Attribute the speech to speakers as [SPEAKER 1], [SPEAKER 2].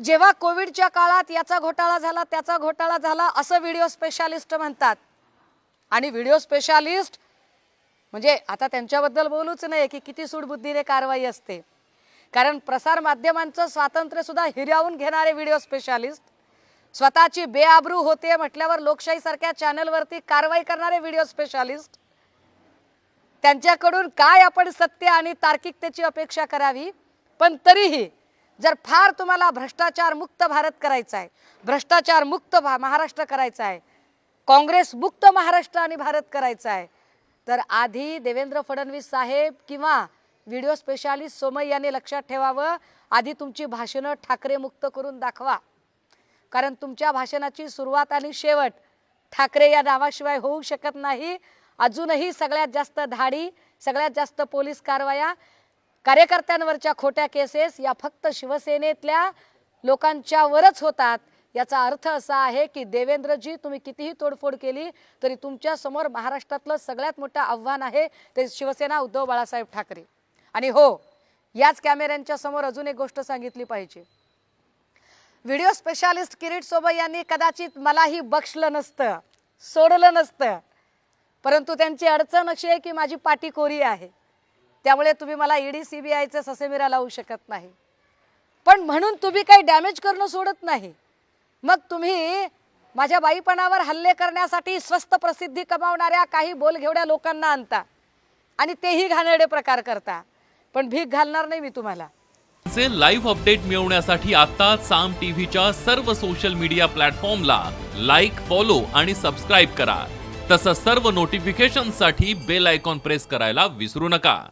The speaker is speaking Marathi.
[SPEAKER 1] जेव्हा कोविडच्या काळात याचा घोटाळा झाला त्याचा घोटाळा झाला असं व्हिडिओ स्पेशालिस्ट म्हणतात. आणि व्हिडिओ स्पेशालिस्ट म्हणजे आता त्यांच्याबद्दल बोलूच नाही की किती सूडबुद्धीने कारवाई असते. कारण प्रसार माध्यमांचं स्वातंत्र्य सुद्धा हिरावून घेणारे व्हिडिओ स्पेशालिस्ट स्वतःची बेआबरू होते म्हटल्यावर लोकशाहीसारख्या चॅनलवरती कारवाई करणारे व्हिडिओ स्पेशालिस्ट त्यांच्याकडून काय आपण सत्य आणि तार्किकतेची अपेक्षा करावी? पण तरीही जर फार तुम्हाला भ्रष्टाचार मुक्त भारत करायचा आहे भ्रष्टाचार मुक्त भा महाराष्ट्र करायचा आहे काँग्रेस मुक्त महाराष्ट्र आणि भारत करायचा आहे तर आधी देवेंद्र फडणवीस साहेब किंवा व्हिडिओ स्पेशालिस्ट सोमय यांनी लक्षात ठेवावं. आधी तुमची भाषणं ठाकरे मुक्त करून दाखवा. कारण तुमच्या भाषणाची सुरुवात आणि शेवट ठाकरे या नावाशिवाय होऊ शकत नाही. अजूनही सगळ्यात जास्त धाडी सगळ्यात जास्त पोलीस कारवाया कार्यकर्त्यांवरच्या खोट्या केसेस या फक्त शिवसेनेतल्या लोकांच्यावरच होतात. याचा अर्थ असा आहे की देवेंद्रजी तुम्ही कितीही तोडफोड केली तरी तुमच्यासमोर महाराष्ट्रातलं सगळ्यात मोठं आव्हान आहे ते शिवसेना उद्धव बाळासाहेब ठाकरे. आणि हो याच कॅमेऱ्यांच्या समोर अजून एक गोष्ट सांगितली पाहिजे. व्हिडिओ स्पेशालिस्ट किरीट सोबत यांनी कदाचित मलाही बक्षलं नसतं सोडलं नसतं. परंतु त्यांची अडचण अशी आहे की माझी पाटी कोरी आहे. त्यामुळे तुम्ही मला ईडी सीबीआयचे ससेमिरा लावू शकत नाही. पण म्हणून तुम्ही काही डॅमेज करणं सोडत नाही. मग तुम्ही माझ्या बाईपणावर हल्ले करण्यासाठी स्वस्त प्रसिद्धी कमावणाऱ्या काही बोलघेवड्या लोकांना आणता आणि तेही घाणेरडे प्रकार करता. पण भीक घालणार नाही मी तुम्हाला.
[SPEAKER 2] चे लाईव्ह अपडेट मिळवण्यासाठी आता साम टीव्हीच्या सर्व सोशल मीडिया प्लॅटफॉर्मला लाईक फॉलो आणि सबस्क्राईब करा. तसंच सर्व नोटिफिकेशनसाठी बेल आयकॉन प्रेस करायला विसरू नका.